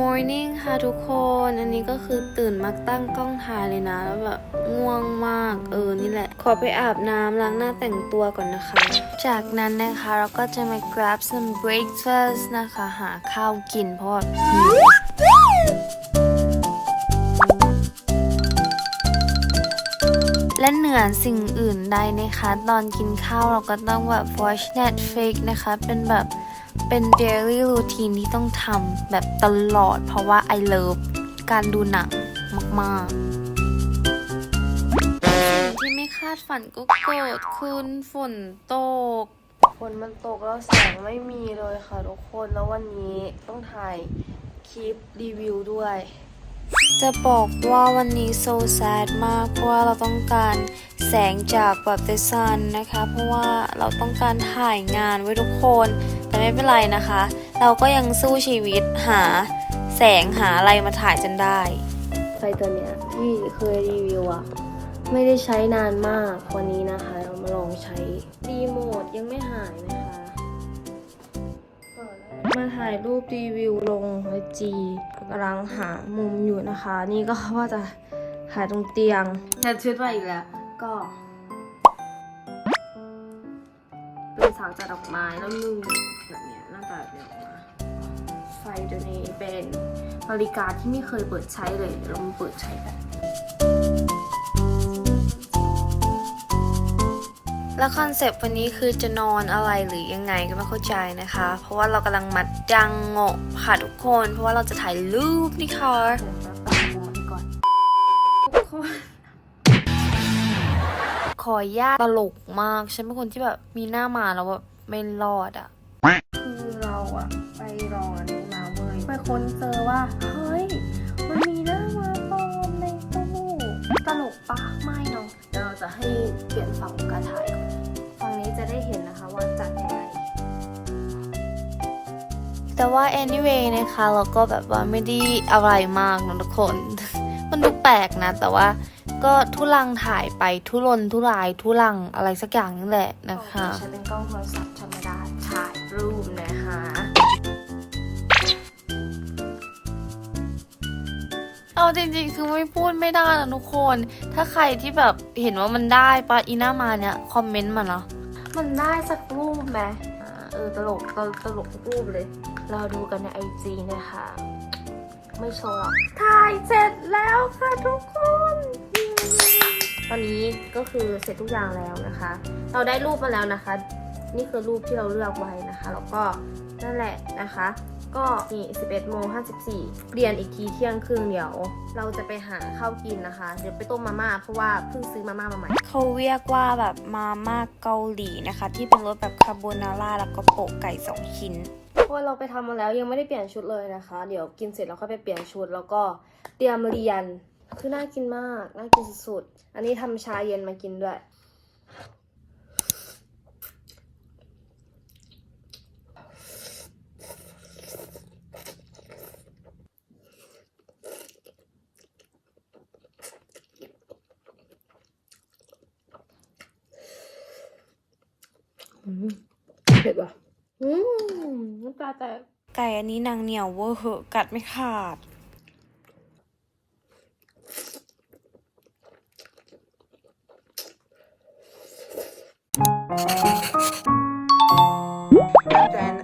morning ค่ะทุกคน อันนี้ก็คือตื่นมาตั้งกล้องถ่ายเลยนะ แล้วแบบง่วงมาก เออ นี่แหละ ขอไปอาบน้ำล้างหน้าแต่งตัวก่อนนะคะ จากนั้นนะคะเราก็จะมา grab some breakfast นะคะ หาข้าวกินเพราะว่าและเหนือสิ่งอื่นใดนะคะ ตอนกินข้าวเราก็ต้องแบบ watch Netflix นะคะ เป็นแบบ เป็น daily routine ที่ต้องทำแบบตลอด เพราะว่า I love การดูหนังมากๆสิ่งที่ไม่คาดฝันก็เกิดขึ้นฝนตก ฝนมันตกแล้วแสงไม่มีเลยค่ะทุกคนแล้ววันนี้ต้องถ่ายคลิปรีวิวด้วย จะบอกว่าวันนี้ so sad มาก เพราะว่าเราต้องการแสงจากแบบ the sun นะคะ เพราะว่าเราต้องการถ่ายงานไว้ทุกคน แต่ไม่เป็นไรนะคะ เราก็ยังสู้ชีวิตหาแสงหาอะไรมาถ่ายจนได้ ไฟตัวเนี้ยที่เคยรีวิวอะไม่ได้ใช้นานมากวันนี้นะคะ เรามาลองใช้รีโมทยังไม่หายนะคะ มาถ่ายรูปรีวิวลงไอจีกำลังหามุมอยู่นะคะ นี่ก็ว่าจะถ่ายตรงเตียงแต่ชุดมาอีกแล้วก็ สาวจัดดอกไม้แล้วมือแบบเนี้ยหน้าตาแบบเนี้ยออกมา ไฟตัวนี้เป็นนาฬิกาที่ไม่เคยเปิดใช้เลยเดี๋ยวเรามาเปิดใช้กันแล้วคอนเซปต์วันนี้คือจะนอนอะไรหรือยังไงก็ไม่เข้าใจนะคะ เพราะว่าเรากำลังมัดจังโงะค่ะทุกคน เพราะว่าเราจะถ่ายรูปนี่ค่ะเดี๋ยวเราตัดมุมนี้ก่อนทุกคน ขอญาตตลกมาก ฉันเป็นคนที่แบบมีหน้ามาแล้วแบบไม่รอดอะคือเราอะไปรออันนี้มาเว้ยไปค้นเจอว่า เฮ้ย มันมีหน้ามาปลอมในตู้ตลกปะไม่เนาะเดี๋ยวเราจะให้เปลี่ยนฝั่งการถ่ายก่อนฝั่งนี้จะได้เห็นนะคะว่าจัดยังไงแต่ว่า anyway นะคะ เราก็แบบว่าไม่ได้อะไรมากนะทุกคน มันดูแปลกนะ แต่ว่า ก็ทุลังถ่ายไปทุรนทุรายทุลังอะไรสักอย่างนี่แหละนะคะใช้เป็นกล้องโทรศัพท์ธรรมดาถ่ายรูปนะคะเอาจริงๆ คือไม่พูดไม่ได้นะทุกคน ถ้าใครที่แบบเห็นว่ามันได้ปะอีน่ามาเนี่ย คอมเมนต์มาเนาะมันได้สักรูปไหมอ่าเออตลกตลตลกทุกรูปเลย เราดูกันในไอจีนะคะ ไม่โชว์หรอกถ่ายเสร็จแล้วค่ะทุกคน ตอนนี้ก็คือเสร็จทุกอย่างแล้วนะคะ เราได้รูปมาแล้วนะคะ นี่คือรูปที่เราเลือกไว้นะคะ แล้วก็นั่นแหละนะคะ ก็นี่ 11โมง54เรียนอีกทีเที่ยงครึ่งเดี๋ยว เราจะไปหาข้าวกินนะคะ เดี๋ยวไปต้มมาม่าเพราะว่าเพิ่งซื้อมาม่ามาใหม่ เขาเรียกว่าแบบมาม่าเกาหลีนะคะ ที่เป็นรสแบบคาโบนาร่าแล้วก็โปะไก่สองชิ้นเพราะว่าเราไปทำมาแล้วยังไม่ได้เปลี่ยนชุดเลยนะคะ เดี๋ยวกินเสร็จเราค่อยไปเปลี่ยนชุดแล้วก็เตรียมเรียน คือน่ากินมาก น่ากินสุดๆ อันนี้ทำชาเย็นมากินด้วยอืมเผ็ดว่ะ อืมน้ำตาแตกไก่อันนี้นางเหนียวเวอร์เหอะกัดไม่ขาด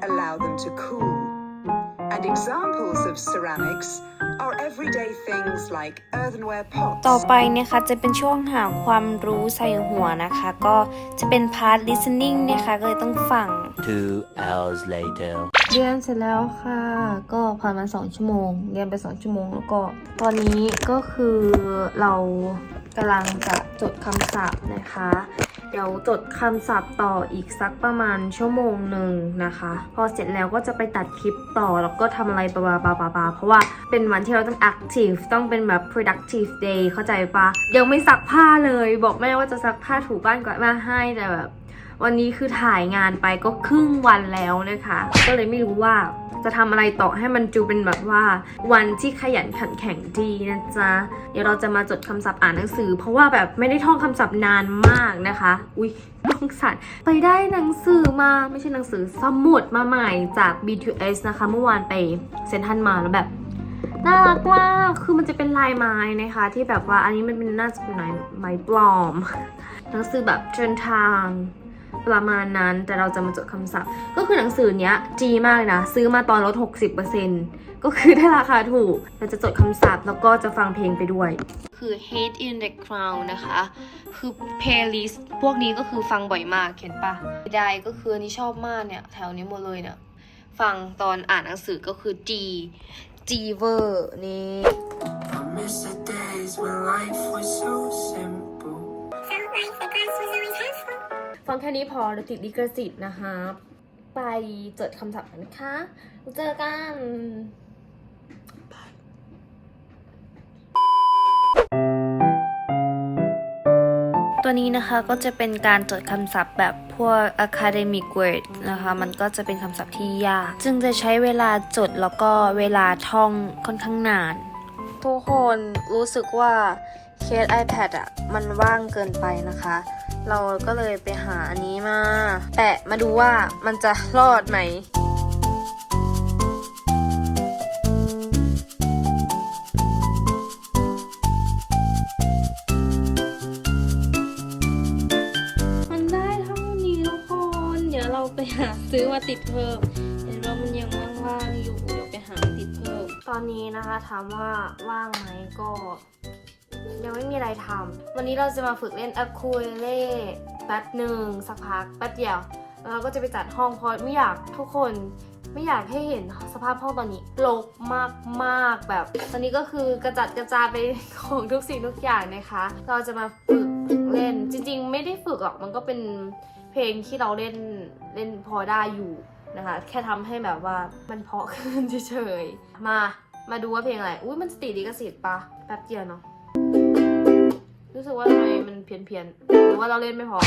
allow them to cool. And examples of ceramics are everyday things like earthenware pots. ต่อไปนะคะจะเป็นช่วงหาความรู้ใส่หัวนะคะ ก็จะเป็นพาร์ท listening นะคะก็เลยต้องฟัง Two hours later. เรียนเสร็จแล้วค่ะ ก็ผ่านมาสองชั่วโมง เรียนไปสองชั่วโมงแล้วก็ ตอนนี้ก็คือเรากำลังจะจดคำศัพท์นะคะ เดี๋ยวจดคำศัพท์ต่ออีกสักประมาณชั่วโมงหนึ่งนะคะ พอเสร็จแล้วก็จะไปตัดคลิปต่อแล้วก็ทำอะไรบาบาบาบาเพราะว่าเป็นวันที่เราต้อง active ต้องเป็นแบบ productive day เข้าใจปะยังไม่ซักผ้าเลย บอกแม่ว่าจะซักผ้าถูบ้านก่อนมาให้แต่แบบ วันนี้คือถ่ายงานไปก็ครึ่งวันแล้วนะคะ ก็เลยไม่รู้ว่าจะทำอะไรต่อให้มันจูเป็นแบบว่า วันที่ขยันขันแข็งดีนะจ๊ะ เดี๋ยวเราจะมาจดคำศัพท์อ่านหนังสือ เพราะว่าแบบไม่ได้ท่องคำศัพท์นานมากนะคะ อุ้ยต้องสั่นไปได้หนังสือมาไม่ใช่หนังสือสมุดมาใหม่จาก B2S นะคะ เมื่อวานไปเซ็นทรัลมาแล้วแบบน่ารักมาก คือมันจะเป็นลายไม้นะคะ ที่แบบว่าอันนี้มันเป็นน่าจะเป็นไม้ปลอมหนังสือแบบเดินทาง ประมาณนั้น แต่เราจะมาจดคำศัพท์ ก็คือหนังสือเนี้ยจีมากเลยนะ ซื้อมาตอนลด 60%ก็คือได้ราคาถูก เราจะจดคำศัพท์แล้วก็จะฟังเพลงไปด้วย คือ Hate in the Crown นะคะ คือ playlist พวกนี้ก็คือฟังบ่อยมากเห็นปะใดก็คืออันนี้ชอบมากเนี่ยแถวนี้หมดเลยเนี่ยฟังตอนอ่านหนังสือก็คือ G G ver นี่ I miss the days when life was so simple. ฟังแค่นี้พอเดี๋ยวติดลิขสิทธิ์นะคะไปจดคำศัพท์กันนะคะ เจอกันตัวนี้นะคะก็จะเป็นการจดคำศัพท์แบบพวก academic word นะคะ มันก็จะเป็นคำศัพท์ที่ยาก จึงจะใช้เวลาจดแล้วก็เวลาท่องค่อนข้างนาน ทุกคนรู้สึกว่าเคส iPad อะ มันว่างเกินไปนะคะ เราก็เลยไปหาอันนี้มา แปะมาดูว่ามันจะรอดไหมมันได้เท่านี้ทุกคนเดี๋ยวเราไปหาซื้อมาติดเพิ่ม เห็นว่ามันยังว่างๆอยู่ เดี๋ยวไปหาติดเพิ่ม ตอนนี้นะคะถามว่าว่างไหมก็ ยังไม่มีอะไรทำวันนี้เราจะมาฝึกเล่นอะคูเล่แป๊บหนึ่งสักพักแป๊บเดียวเราก็จะไปจัดห้องเพราะไม่อยากทุกคนไม่อยากให้เห็นสภาพห้องตอนนี้รกมากมากแบบ ตอนนี้ก็คือกระจัดกระจายไปของทุกสิ่งทุกอย่างนะคะ เราจะมาฝึกเล่นจริง ๆ ไม่ได้ฝึกหรอกมันก็เป็นเพลงที่เราเล่นเล่นพอได้อยู่นะคะ แค่ทำให้แบบว่ามันเพาะขึ้นเฉยๆมามาดูว่าเพลงอะไรอุ้ยมันจะติดลิขสิทธิ์ปะแป๊บเดียวเนาะ พี้ยนเพียนๆหรือว่าเราเล่นไม่พอ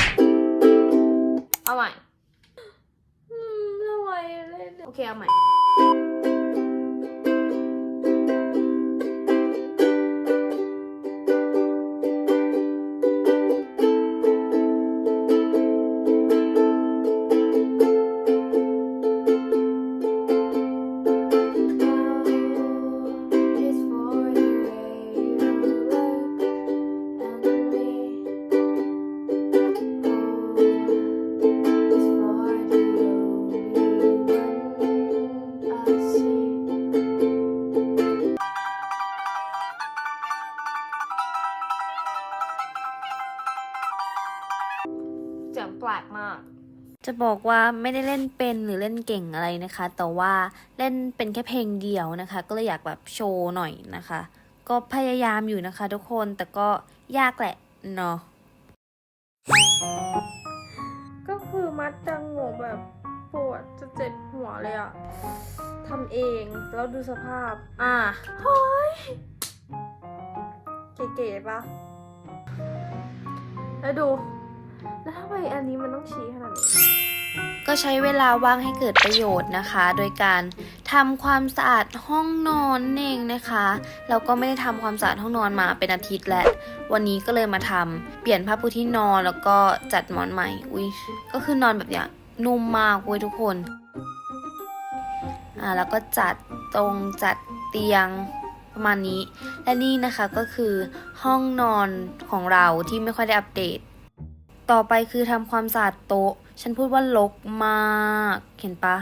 เอาใหม่อืมทำไมเล่น โอเค เอาใหม่ จะบอกว่าไม่ได้เล่นเป็นหรือเล่นเก่งอะไรนะคะ แต่ว่าเล่นเป็นแค่เพลงเดียวนะคะ ก็เลยอยากแบบโชว์หน่อยนะคะ ก็พยายามอยู่นะคะทุกคนแต่ก็ยากแหละเนาะก็คือมัดดังหัวแบบปวดจะเจ็บหัวเลยอะทำเองแล้วดูสภาพ อะเฮ้ยเก๋ๆปะแล้วดู แล้วทำไมอันนี้มันต้องชี้ขนาดนี้ ก็ใช้เวลาว่างให้เกิดประโยชน์นะคะ โดยการทำความสะอาดห้องนอนเองนะคะเราก็ไม่ได้ทำความสะอาดห้องนอนมาเป็นอาทิตย์แล้ววันนี้ก็เลยมาทำเปลี่ยนผ้าปูที่นอนแล้วก็จัดหมอนใหม่อุ้ยก็คือนอนแบบเนี้ยนุ่มมากเว้ยทุกคนอ่าแล้วก็จัดตรงจัดเตียงประมาณนี้ และนี่นะคะก็คือห้องนอนของเราที่ไม่ค่อยได้อัปเดต ต่อไปคือทำความสะอาดโต๊ะ ฉันพูดว่าลกมาก เห็นปะ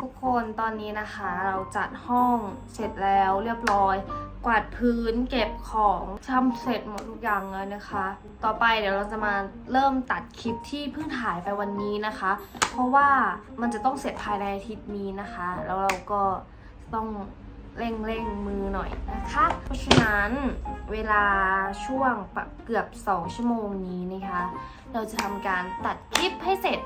ทุกคนตอนนี้นะคะ เราจัดห้องเสร็จแล้วเรียบร้อย กวาดพื้นเก็บของทำเสร็จหมดทุกอย่างแล้วนะคะ ต่อไปเดี๋ยวเราจะมาเริ่มตัดคลิปที่เพิ่งถ่ายไปวันนี้นะคะ เพราะว่ามันจะต้องเสร็จภายในอาทิตย์นี้นะคะ แล้วเราก็ต้อง เร่งเร่งมือหน่อยนะคะ เพราะฉะนั้นเวลาช่วงเกือบ 2 ชั่วโมงนี้นะคะ เราจะทำการตัดคลิปให้เสร็จ